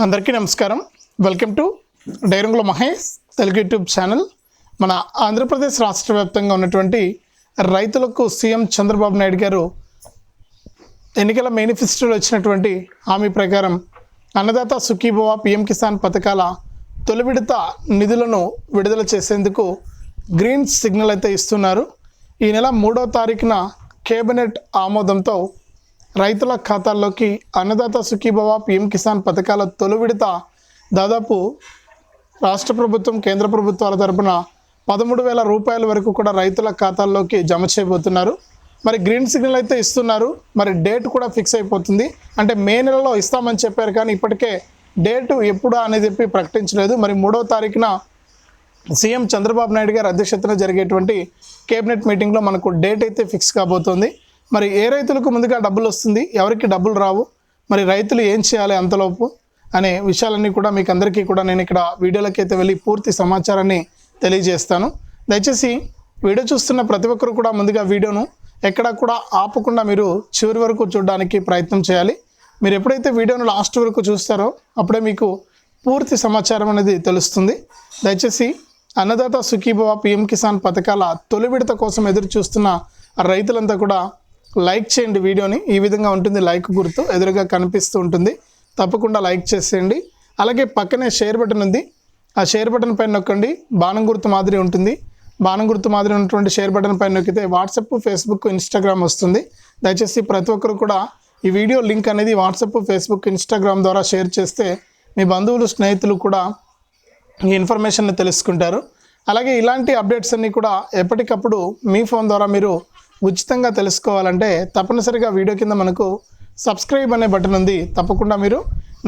అందరికీ నమస్కారం. Welcome to డైరంగుల మహేష్ తెలుగు యూట్యూబ్ ఛానల్. మన ఆంధ్రప్రదేశ్ రాష్ట్ర వ్యాప్తంగా ఉన్నటువంటి రైతులకు సీఎం చంద్రబాబు నాయుడు గారు ఎన్నికల మేనిఫెస్టోలో ఇచ్చినటువంటి హామీ ప్రకారం అన్నదాత సుఖీభవ పిఎం కిసాన్ పథకాల తొలి విడత నిధులను విడుదల చేసేందుకు గ్రీన్ సిగ్నల్ అయితే ఇస్తున్నారు. ఈ నెల మూడో తారీఖున కేబినెట్ ఆమోదంతో రైతుల ఖాతాల్లోకి అన్నదాత సుఖీభవ పిఎం కిసాన్ పథకాల తొలి విడత దాదాపు రాష్ట్ర ప్రభుత్వం కేంద్ర ప్రభుత్వాల తరపున పదమూడు వేల రూపాయల వరకు కూడా రైతుల ఖాతాల్లోకి జమ చేయబోతున్నారు. మరి గ్రీన్ సిగ్నల్ అయితే ఇస్తున్నారు. మరి డేట్ కూడా ఫిక్స్ అయిపోతుంది. అంటే మే నెలలో ఇస్తామని చెప్పారు కానీ ఇప్పటికే డేటు ఎప్పుడు అనేది చెప్పి ప్రకటించలేదు. మరి మూడో తారీఖున సీఎం చంద్రబాబు నాయుడు గారి అధ్యక్షతన జరిగేటువంటి కేబినెట్ మీటింగ్లో మనకు డేట్ అయితే ఫిక్స్ కాబోతోంది. మరి ఏ రైతులకు ముందుగా డబ్బులు వస్తుంది? ఎవరికి డబ్బులు రావు? మరి రైతులు ఏం చేయాలి అంతలోపు? అనే విషయాలన్నీ కూడా మీకు అందరికీ కూడా నేను ఇక్కడ వీడియోలకైతే వెళ్ళి పూర్తి సమాచారాన్ని తెలియజేస్తాను. దయచేసి వీడియో చూస్తున్న ప్రతి ఒక్కరు కూడా ముందుగా వీడియోను ఎక్కడా కూడా ఆపకుండా మీరు చివరి వరకు చూడడానికి ప్రయత్నం చేయాలి. మీరు ఎప్పుడైతే వీడియోను లాస్ట్ వరకు చూస్తారో అప్పుడే మీకు పూర్తి సమాచారం అనేది తెలుస్తుంది. దయచేసి అన్నదాత సుఖీభవ పిఎం కిసాన్ పథకాల తొలి విడత కోసం ఎదురు చూస్తున్న రైతులంతా కూడా లైక్ చేయండి వీడియోని. ఈ విధంగా ఉంటుంది లైక్ గుర్తు ఎదురుగా కనిపిస్తూ ఉంటుంది. తప్పకుండా లైక్ చేసేయండి. అలాగే పక్కనే షేర్ బటన్ ఉంది. ఆ షేర్ బటన్ పైన నొక్కండి. బాణం గుర్తు మాదిరి ఉంటుంది. బాణం గుర్తు మాదిరి ఉన్నటువంటి షేర్ బటన్ పైన నొక్కితే వాట్సాప్ ఫేస్బుక్ ఇన్స్టాగ్రామ్ వస్తుంది. దయచేసి ప్రతి ఒక్కరు కూడా ఈ వీడియో లింక్ అనేది వాట్సాప్ ఫేస్బుక్ ఇన్స్టాగ్రామ్ ద్వారా షేర్ చేస్తే మీ బంధువులు స్నేహితులు కూడా ఈ ఇన్ఫర్మేషన్ తెలుసుకుంటారు. అలాగే ఇలాంటి అప్డేట్స్ అన్నీ కూడా ఎప్పటికప్పుడు మీ ఫోన్ ద్వారా మీరు ఉచితంగా తెలుసుకోవాలంటే తప్పనిసరిగా వీడియో కింద మనకు సబ్స్క్రైబ్ అనే బటన్ ఉంది. తప్పకుండా మీరు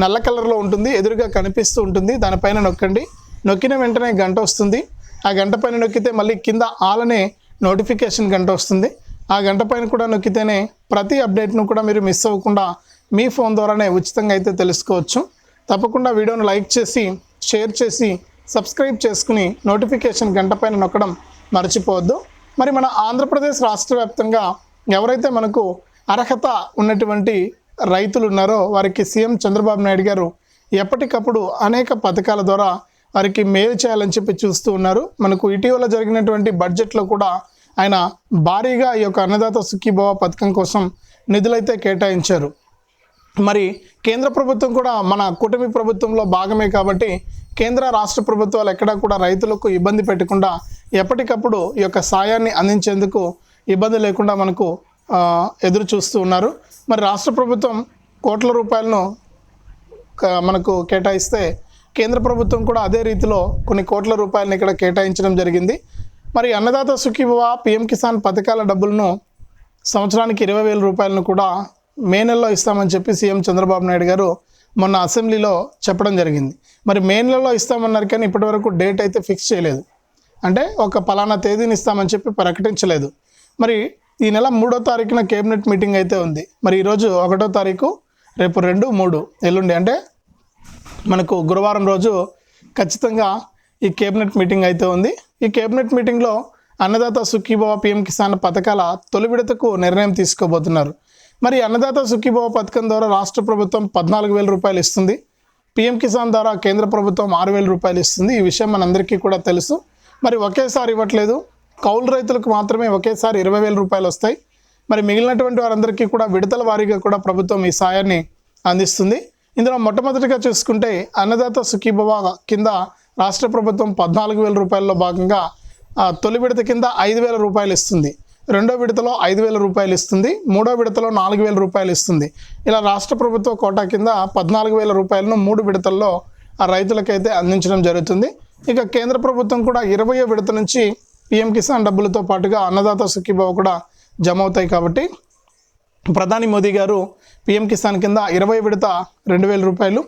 నల్ల కలర్లో ఉంటుంది ఎదురుగా కనిపిస్తూ ఉంటుంది. దానిపైన నొక్కండి. నొక్కిన వెంటనే గంట వస్తుంది. ఆ గంట పైన నొక్కితే మళ్ళీ కింద ఆలనే నోటిఫికేషన్ గంట వస్తుంది. ఆ గంట పైన కూడా నొక్కితేనే ప్రతి అప్డేట్ను కూడా మీరు మిస్ అవ్వకుండా మీ ఫోన్ ద్వారానే ఉచితంగా అయితే తెలుసుకోవచ్చు. తప్పకుండా వీడియోను లైక్ చేసి షేర్ చేసి సబ్స్క్రైబ్ చేసుకుని నోటిఫికేషన్ గంట పైన నొక్కడం మర్చిపోవద్దు. మరి మన ఆంధ్రప్రదేశ్ రాష్ట్ర వ్యాప్తంగా ఎవరైతే మనకు అర్హత ఉన్నటువంటి రైతులు ఉన్నారో వారికి సీఎం చంద్రబాబు నాయుడు గారు ఎప్పటికప్పుడు అనేక పథకాల ద్వారా వారికి మేలు చేయాలని చెప్పి చూస్తూ ఉన్నారు. మనకు ఇటీవల జరిగినటువంటి బడ్జెట్లో కూడా ఆయన భారీగా ఈ యొక్క అన్నదాత సుఖీభవ పథకం కోసం నిధులైతే కేటాయించారు. మరి కేంద్ర ప్రభుత్వం కూడా మన కూటమి ప్రభుత్వంలో భాగమే కాబట్టి కేంద్ర రాష్ట్ర ప్రభుత్వాలు ఎక్కడా కూడా రైతులకు ఇబ్బంది పెట్టకుండా ఎప్పటికప్పుడు ఈ యొక్క సాయాన్ని అందించేందుకు ఇబ్బంది లేకుండా మనకు ఎదురు చూస్తూ ఉన్నారు. మరి రాష్ట్ర ప్రభుత్వం కోట్ల రూపాయలను మనకు కేటాయిస్తే కేంద్ర ప్రభుత్వం కూడా అదే రీతిలో కొన్ని కోట్ల రూపాయలను ఇక్కడ కేటాయించడం జరిగింది. మరి అన్నదాత సుఖీభవ పిఎం కిసాన్ పథకాల డబ్బులను సంవత్సరానికి ఇరవై వేల రూపాయలను కూడా మే నెలలో ఇస్తామని చెప్పి సీఎం చంద్రబాబు నాయుడు గారు మొన్న అసెంబ్లీలో చెప్పడం జరిగింది. మరి మే నెలలో ఇస్తామన్నారు కానీ ఇప్పటివరకు డేట్ అయితే ఫిక్స్ చేయలేదు. అంటే ఒక పలానా తేదీని ఇస్తామని చెప్పి ప్రకటించలేదు. మరి ఈ నెల మూడో తారీఖున కేబినెట్ మీటింగ్ అయితే ఉంది. మరి ఈరోజు ఒకటో తారీఖు రేపు రెండు మూడు ఎల్లుండి అంటే మనకు గురువారం రోజు ఖచ్చితంగా ఈ కేబినెట్ మీటింగ్ అయితే ఉంది. ఈ కేబినెట్ మీటింగ్లో అన్నదాత సుఖీబాబా పిఎం కిసాన్ పథకాల తొలి విడతకు నిర్ణయం తీసుకోబోతున్నారు. మరి అన్నదాత సుఖీభవ పథకం ద్వారా రాష్ట్ర ప్రభుత్వం పద్నాలుగు వేల రూపాయలు ఇస్తుంది. పిఎం కిసాన్ ద్వారా కేంద్ర ప్రభుత్వం ఆరు వేల రూపాయలు ఇస్తుంది. ఈ విషయం మనందరికీ కూడా తెలుసు. మరి ఒకేసారి ఇవ్వట్లేదు. కౌలు రైతులకు మాత్రమే ఒకేసారి ఇరవై వేల రూపాయలు వస్తాయి. మరి మిగిలినటువంటి వారందరికీ కూడా విడతల వారీగా కూడా ప్రభుత్వం ఈ సాయాన్ని అందిస్తుంది. ఇందులో మొట్టమొదటిగా చూసుకుంటే అన్నదాత సుఖీభవ కింద రాష్ట్ర ప్రభుత్వం పద్నాలుగు వేల రూపాయల్లో భాగంగా తొలి విడత కింద ఐదు వేల రూపాయలు ఇస్తుంది. రెండో విడతలో ఐదు వేల రూపాయలు ఇస్తుంది మూడో విడతలో నాలుగు వేల రూపాయలు ఇస్తుంది. ఇలా రాష్ట్ర ప్రభుత్వ కోటా కింద పద్నాలుగు వేల రూపాయలను మూడు విడతల్లో ఆ రైతులకైతే అందించడం జరుగుతుంది. ఇక కేంద్ర ప్రభుత్వం కూడా ఇరవయో విడత నుంచి పిఎం కిసాన్ డబ్బులతో పాటుగా అన్నదాత సుఖీభావ కూడా జమ అవుతాయి కాబట్టి ప్రధాని మోదీ గారు పిఎం కిసాన్ కింద ఇరవై విడత రెండు వేల రూపాయలు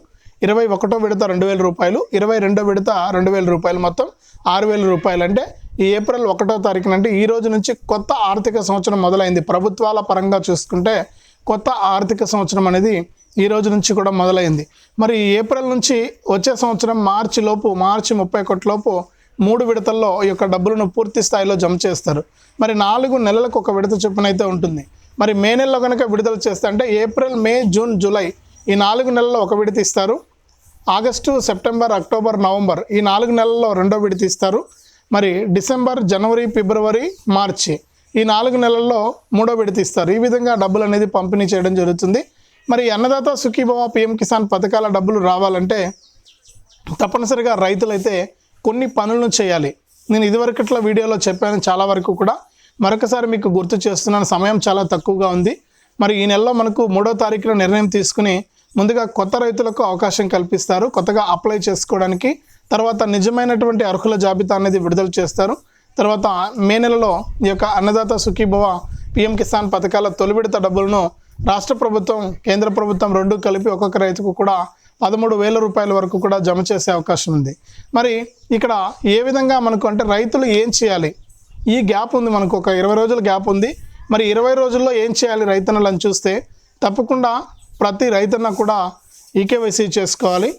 ఇరవై ఒకటో విడత రెండు వేల రూపాయలు ఇరవై రెండో విడత రెండు వేల రూపాయలు మొత్తం ఆరు వేల రూపాయలు అంటే ఈ ఏప్రిల్ ఒకటో తారీఖున అంటే ఈ రోజు నుంచి కొత్త ఆర్థిక సంవత్సరం మొదలైంది. ప్రభుత్వాల పరంగా చూసుకుంటే కొత్త ఆర్థిక సంవత్సరం అనేది ఈ రోజు నుంచి కూడా మొదలైంది. మరి ఏప్రిల్ నుంచి వచ్చే సంవత్సరం మార్చి లోపు మార్చి ముప్పై ఒకటి లోపు మూడు విడతల్లో ఈ యొక్క డబ్బులను పూర్తి స్థాయిలో జమ చేస్తారు. మరి నాలుగు నెలలకు ఒక విడత చొప్పున అయితే ఉంటుంది. మరి మే నెలలో కనుక విడుదల చేస్తే అంటే ఏప్రిల్ మే జూన్ జూలై ఈ నాలుగు నెలల్లో ఒక విడత ఇస్తారు. ఆగస్టు సెప్టెంబర్ అక్టోబర్ నవంబర్ ఈ నాలుగు నెలల్లో రెండో విడత ఇస్తారు. మరి డిసెంబర్ జనవరి ఫిబ్రవరి మార్చి ఈ నాలుగు నెలల్లో మూడో విడత ఇస్తారు. ఈ విధంగా డబ్బులు అనేది పంపిణీ చేయడం జరుగుతుంది. మరి అన్నదాత సుఖీభవ పిఎం కిసాన్ పథకాల డబ్బులు రావాలంటే తప్పనిసరిగా రైతులైతే కొన్ని పనులను చేయాలి. నేను ఇదివరకట్ల వీడియోలో చెప్పాను చాలా వరకు కూడా. మరొకసారి మీకు గుర్తు చేస్తున్నాను సమయం చాలా తక్కువగా ఉంది. మరి ఈ నెలలో మనకు మూడో తారీఖున నిర్ణయం తీసుకుని ముందుగా కొత్త రైతులకు అవకాశం కల్పిస్తారు. కొత్తగా అప్లై చేసుకోవడానికి తర్వాత నిజమైనటువంటి అర్హుల జాబితా అనేది విడుదల చేస్తారు. తర్వాత మే నెలలో ఈ యొక్క అన్నదాత సుఖీభవ పిఎం కిసాన్ పథకాల తొలి విడత డబ్బులను రాష్ట్ర ప్రభుత్వం కేంద్ర ప్రభుత్వం రెండు కలిపి ఒక్కొక్క రైతుకు కూడా పదమూడు వేల రూపాయల వరకు కూడా జమ చేసే అవకాశం ఉంది. మరి ఇక్కడ ఏ విధంగా మనకు అంటే రైతులు ఏం చేయాలి? ఈ గ్యాప్ ఉంది మనకు ఒక ఇరవై రోజుల గ్యాప్ ఉంది. మరి ఇరవై రోజుల్లో ఏం చేయాలి రైతన్నలను చూస్తే తప్పకుండా ప్రతి రైతన్న కూడా ఈకేవైసీ చేసుకోవాలి.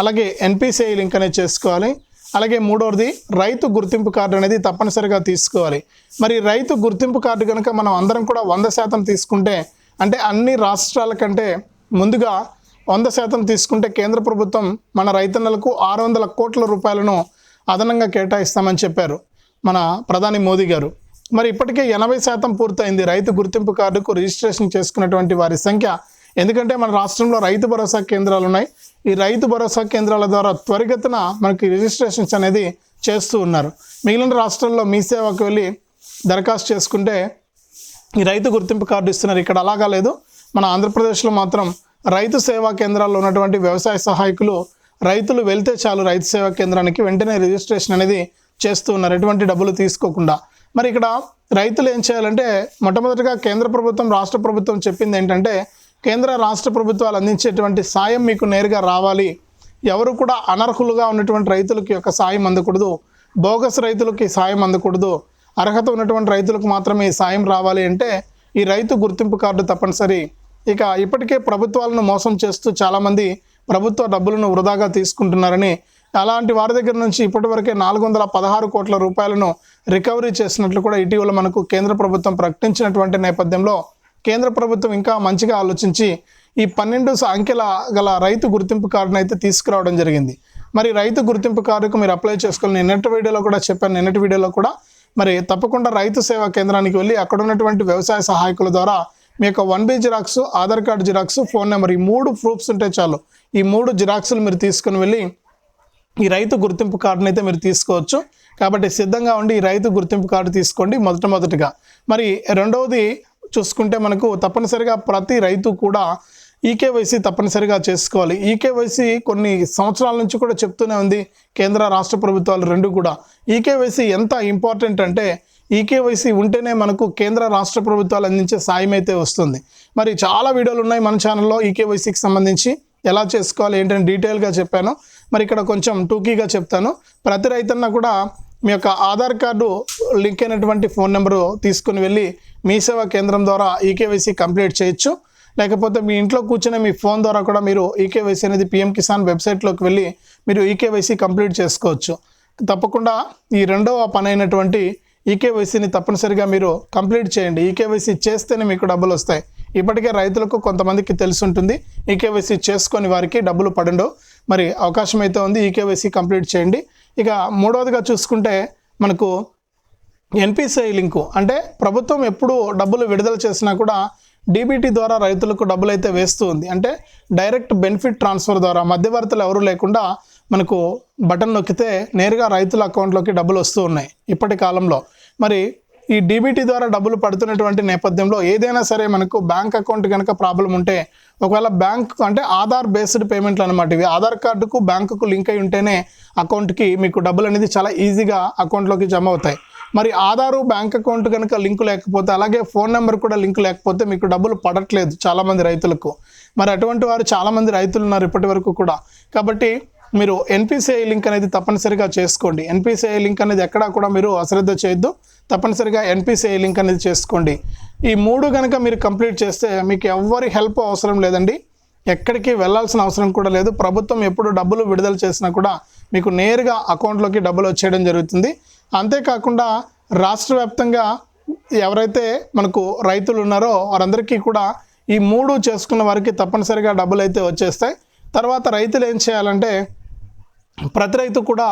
అలాగే ఎన్పిసిఐ లింక్ అనేది చేసుకోవాలి. అలాగే మూడవది రైతు గుర్తింపు కార్డు అనేది తప్పనిసరిగా తీసుకోవాలి. మరి రైతు గుర్తింపు కార్డు కనుక మనం అందరం కూడా వంద శాతం తీసుకుంటే అంటే అన్ని రాష్ట్రాల కంటే ముందుగా వంద శాతం తీసుకుంటే కేంద్ర ప్రభుత్వం మన రైతన్నలకు ఆరు వందల కోట్ల రూపాయలను అదనంగా కేటాయిస్తామని చెప్పారు మన ప్రధాని మోదీ గారు. మరి ఇప్పటికే ఎనభై శాతం పూర్తయింది రైతు గుర్తింపు కార్డుకు రిజిస్ట్రేషన్ చేసుకున్నటువంటి వారి సంఖ్య. ఎందుకంటే మన రాష్ట్రంలో రైతు భరోసా కేంద్రాలు ఉన్నాయి. ఈ రైతు భరోసా కేంద్రాల ద్వారా త్వరిగతిన మనకి రిజిస్ట్రేషన్స్ అనేది చేస్తూ ఉన్నారు. మిగిలిన రాష్ట్రాల్లో మీ సేవకు వెళ్ళి దరఖాస్తు చేసుకుంటే ఈ రైతు గుర్తింపు కార్డు ఇస్తున్నారు. ఇక్కడ అలాగా లేదు. మన ఆంధ్రప్రదేశ్లో మాత్రం రైతు సేవా కేంద్రాల్లో ఉన్నటువంటి వ్యవసాయ సహాయకులు రైతులు వెళ్తే చాలు రైతు సేవా కేంద్రానికి వెంటనే రిజిస్ట్రేషన్ అనేది చేస్తూ ఉన్నారు. ఎటువంటి డబ్బులు తీసుకోకుండా. మరి ఇక్కడ రైతులు ఏం చేయాలంటే మొట్టమొదటిగా కేంద్ర ప్రభుత్వం రాష్ట్ర ప్రభుత్వం చెప్పింది ఏంటంటే కేంద్ర రాష్ట్ర ప్రభుత్వాలు అందించేటువంటి సాయం మీకు నేరుగా రావాలి. ఎవరు కూడా అనర్హులుగా ఉన్నటువంటి రైతులకి యొక్క సాయం అందకూడదు. బోగస్ రైతులకి సాయం అందకూడదు. అర్హత ఉన్నటువంటి రైతులకు మాత్రమే సాయం రావాలి అంటే ఈ రైతు గుర్తింపు కార్డు తప్పనిసరి. ఇక ఇప్పటికే ప్రభుత్వాలను మోసం చేస్తూ చాలామంది ప్రభుత్వ డబ్బులను వృధాగా తీసుకుంటున్నారని అలాంటి వారి దగ్గర నుంచి ఇప్పటివరకే నాలుగు వందల పదహారు కోట్ల రూపాయలను రికవరీ చేసినట్లు కూడా ఇటీవల మనకు కేంద్ర ప్రభుత్వం ప్రకటించినటువంటి నేపథ్యంలో కేంద్ర ప్రభుత్వం ఇంకా మంచిగా ఆలోచించి ఈ పన్నెండు అంకెల గల రైతు గుర్తింపు కార్డును అయితే తీసుకురావడం జరిగింది. మరి రైతు గుర్తింపు కార్డుకు మీరు అప్లై చేసుకోవాలి నిన్నటి వీడియోలో కూడా చెప్పాను. నిన్నటి వీడియోలో కూడా మరి తప్పకుండా రైతు సేవా కేంద్రానికి వెళ్ళి అక్కడ ఉన్నటువంటి వ్యవసాయ సహాయకుల ద్వారా మీ యొక్క one B xerox Aadhaar card xerox phone number ఈ మూడు ప్రూఫ్స్ ఉంటే చాలు. ఈ మూడు జిరాక్స్లు మీరు తీసుకుని వెళ్ళి ఈ రైతు గుర్తింపు కార్డును అయితే మీరు తీసుకోవచ్చు. కాబట్టి సిద్ధంగా ఉండి ఈ రైతు గుర్తింపు కార్డు తీసుకోండి మొదట మొదటిగా. మరి రెండవది చూసుకుంటే మనకు తప్పనిసరిగా ప్రతి రైతు కూడా ఈకేవైసీ తప్పనిసరిగా చేసుకోవాలి. ఈకేవైసీ కొన్ని సంవత్సరాల నుంచి కూడా చెప్తూనే ఉంది. కేంద్ర రాష్ట్ర ప్రభుత్వాలు రెండు కూడా. ఈకేవైసీ ఎంత ఇంపార్టెంట్ అంటే ఈకేవైసీ ఉంటేనే మనకు కేంద్ర రాష్ట్ర ప్రభుత్వాలు అందించే సాయం అయితే వస్తుంది. మరి చాలా వీడియోలు ఉన్నాయి మన ఛానల్లో ఈకేవైసీకి సంబంధించి. ఎలా చేసుకోవాలి ఏంటని డీటెయిల్గా చెప్పాను. మరి ఇక్కడ కొంచెం టూకీగా చెప్తాను. ప్రతి రైతన్న కూడా మీ యొక్క ఆధార్ కార్డు లింక్ అయినటువంటి ఫోన్ నెంబరు తీసుకుని వెళ్ళి మీ సేవా కేంద్రం ద్వారా ఈకేవైసీ కంప్లీట్ చేయొచ్చు. లేకపోతే మీ ఇంట్లో కూర్చునే మీ ఫోన్ ద్వారా కూడా మీరు ఈకేవైసీ అనేది పిఎం కిసాన్ వెబ్సైట్లోకి వెళ్ళి మీరు ఈకేవైసీ కంప్లీట్ చేసుకోవచ్చు. తప్పకుండా ఈ రెండవ పని అయినటువంటి ఈకేవైసీని తప్పనిసరిగా మీరు కంప్లీట్ చేయండి. ఈకేవైసీ చేస్తేనే మీకు డబ్బులు వస్తాయి. ఇప్పటికే రైతులకు కొంతమందికి తెలిసి ఉంటుంది. ఈకేవైసీ చేసుకొని వారికి డబ్బులు పడండు మరి అవకాశం అయితే ఉంది. ఈకేవైసీ కంప్లీట్ చేయండి. ఇక మూడవదిగా చూసుకుంటే మనకు ఎన్పిసిఐ లింకు. అంటే ప్రభుత్వం ఎప్పుడు డబ్బులు విడుదల చేసినా కూడా డీబీటీ ద్వారా రైతులకు డబ్బులు అయితే వేస్తూ ఉంది. అంటే డైరెక్ట్ బెనిఫిట్ ట్రాన్స్ఫర్ ద్వారా మధ్యవర్తులు ఎవరు లేకుండా మనకు బటన్ నొక్కితే నేరుగా రైతుల అకౌంట్లోకి డబ్బులు వస్తూ ఉన్నాయి ఇప్పటి కాలంలో. మరి ఈ డీబీటీ ద్వారా డబ్బులు పడుతున్నటువంటి నేపథ్యంలో ఏదైనా సరే మనకు బ్యాంక్ అకౌంట్ కనుక ప్రాబ్లం ఉంటే ఒకవేళ బ్యాంక్ అంటే ఆధార్ బేస్డ్ పేమెంట్లు అనమాట ఇవి. ఆధార్ కార్డుకు బ్యాంకుకు లింక్ అయి ఉంటేనే అకౌంట్కి మీకు డబ్బులు అనేది చాలా ఈజీగా అకౌంట్లోకి జమ అవుతాయి. మరి ఆధారు బ్యాంక్ అకౌంట్ కనుక లింక్ లేకపోతే అలాగే ఫోన్ నెంబర్ కూడా లింక్ లేకపోతే మీకు డబ్బులు పడట్లేదు చాలామంది రైతులకు. మరి అటువంటి వారు చాలామంది రైతులు ఉన్నారు ఇప్పటి వరకు కూడా. కాబట్టి మీరు ఎన్పిసిఐ లింక్ అనేది తప్పనిసరిగా చేసుకోండి. ఎన్పిసిఐ లింక్ అనేది ఎక్కడా కూడా మీరు అశ్రద్ధ చేయొద్దు. తప్పనిసరిగా ఎన్పిసిఐ లింక్ అనేది చేసుకోండి. ఈ మూడు కనుక మీరు కంప్లీట్ చేస్తే మీకు ఎవ్వరి హెల్ప్ అవసరం లేదండి. ఎక్కడికి వెళ్ళాల్సిన అవసరం కూడా లేదు. ప్రభుత్వం ఎప్పుడు డబ్బులు విడుదల చేసినా కూడా మీకు నేరుగా అకౌంట్లోకి డబ్బులు వచ్చేయడం జరుగుతుంది. అంతేకాకుండా రాష్ట్ర వ్యాప్తంగా ఎవరైతే మనకు రైతులు ఉన్నారో వారందరికీ కూడా ఈ మూడు చేసుకున్న వారికి తప్పనిసరిగా డబ్బులు అయితే వచ్చేస్తాయి. తర్వాత రైతులు ఏం చేయాలంటే ప్రతి రైతు కూడా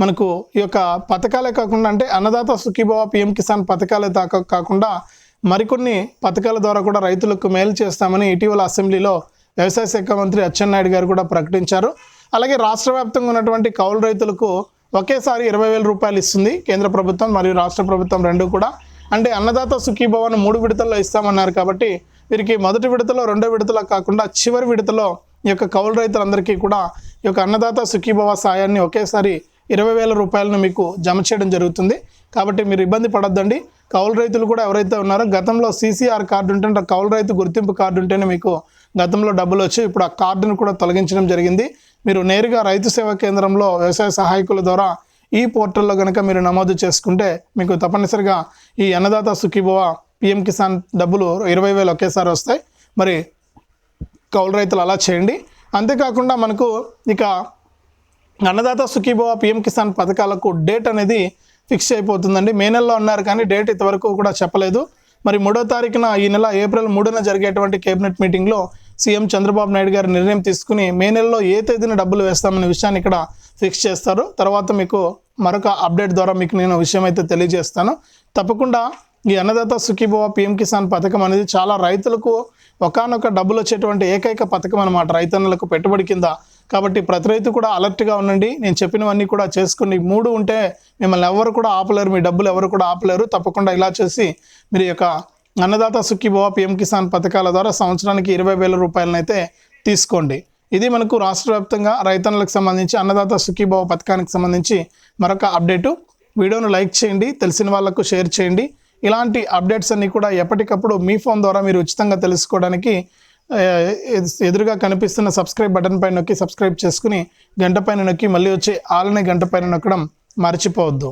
మనకు ఈ యొక్క పథకాలే కాకుండా అంటే అన్నదాత సుఖీభవ పిఎం కిసాన్ పథకాలే దాకా కాకుండా మరికొన్ని పథకాల ద్వారా కూడా రైతులకు మేలు చేస్తామని ఇటీవల అసెంబ్లీలో వ్యవసాయ శాఖ మంత్రి అచ్చెన్నాయుడు గారు కూడా ప్రకటించారు. అలాగే రాష్ట్ర వ్యాప్తంగా ఉన్నటువంటి కౌలు రైతులకు ఒకేసారి ఇరవై వేల రూపాయలు ఇస్తుంది కేంద్ర ప్రభుత్వం మరియు రాష్ట్ర ప్రభుత్వం రెండు కూడా. అంటే అన్నదాత సుఖీభవన్ మూడు విడతల్లో ఇస్తామన్నారు కాబట్టి వీరికి మొదటి విడతలో రెండో విడతలో కాకుండా చివరి విడతలో ఈ యొక్క కౌలు రైతులందరికీ కూడా ఈ యొక్క అన్నదాత సుఖీభవ సాయాన్ని ఒకేసారి ఇరవై వేల రూపాయలను మీకు జమ చేయడం జరుగుతుంది. కాబట్టి మీరు ఇబ్బంది పడొద్దండి. కౌలు రైతులు కూడా ఎవరైతే ఉన్నారో గతంలో సీసీఆర్ కార్డు ఉంటే కౌలు రైతు గుర్తింపు కార్డు ఉంటేనే మీకు గతంలో డబ్బులు వచ్చి ఇప్పుడు ఆ కార్డును కూడా తొలగించడం జరిగింది. మీరు నేరుగా రైతు సేవా కేంద్రంలో వ్యవసాయ సహాయకుల ద్వారా ఈ పోర్టల్లో కనుక మీరు నమోదు చేసుకుంటే మీకు తప్పనిసరిగా ఈ అన్నదాత సుఖీభవ పిఎం కిసాన్ డబ్బులు ఇరవై వేలు ఒకేసారి వస్తాయి. మరి కౌలు రైతులు అలా చేయండి. అంతేకాకుండా మనకు ఇక అన్నదాత సుఖీభవ పిఎం కిసాన్ పథకాలకు డేట్ అనేది ఫిక్స్ అయిపోతుందండి. మే నెలలో అన్నారు కానీ డేట్ ఇంతవరకు కూడా చెప్పలేదు. మరి మూడో తారీఖున ఈ నెల ఏప్రిల్ మూడున జరిగేటువంటి కేబినెట్ మీటింగ్లో సీఎం చంద్రబాబు నాయుడు గారు నిర్ణయం తీసుకుని మే నెలలో ఏ తేదీన డబ్బులు వేస్తామనే విషయాన్ని ఇక్కడ ఫిక్స్ చేస్తారు. తర్వాత మీకు మరొక అప్డేట్ ద్వారా మీకు నేను విషయం అయితే తెలియజేస్తాను. తప్పకుండా ఈ అన్నదాత సుఖీభవ పిఎం కిసాన్ పథకం అనేది చాలా రైతులకు ఒకనొక డబ్బులు వచ్చేటువంటి ఏకైక పథకం అనమాట రైతన్నులకు పెట్టుబడి కింద. కాబట్టి ప్రతి రైతు కూడా అలర్ట్గా ఉండండి. నేను చెప్పినవన్నీ కూడా చేసుకుని మూడు ఉంటే మిమ్మల్ని ఎవరు కూడా ఆపలేరు. మీ డబ్బులు ఎవరు కూడా ఆపలేరు. తప్పకుండా ఇలా చేసి మీరు యొక్క అన్నదాత సుఖీభవ పిఎం కిసాన్ పథకాల ద్వారా సంవత్సరానికి ఇరవై వేల రూపాయలనైతే తీసుకోండి. ఇది మనకు రాష్ట్ర వ్యాప్తంగా రైతన్నులకు సంబంధించి అన్నదాత సుఖీభవ పథకానికి సంబంధించి మరొక అప్డేటు. వీడియోను లైక్ చేయండి తెలిసిన వాళ్ళకు షేర్ చేయండి. ఇలాంటి అప్డేట్స్ అన్నీ కూడా ఎప్పటికప్పుడు మీ ఫోన్ ద్వారా మీరు ఉచితంగా తెలుసుకోవడానికి ఎదురుగా కనిపిస్తున్న సబ్స్క్రైబ్ బటన్ పైన నొక్కి సబ్స్క్రైబ్ చేసుకుని గంట పైన నొక్కి మళ్ళీ వచ్చి ఆలనే గంట పైన నొక్కడం మర్చిపోవద్దు.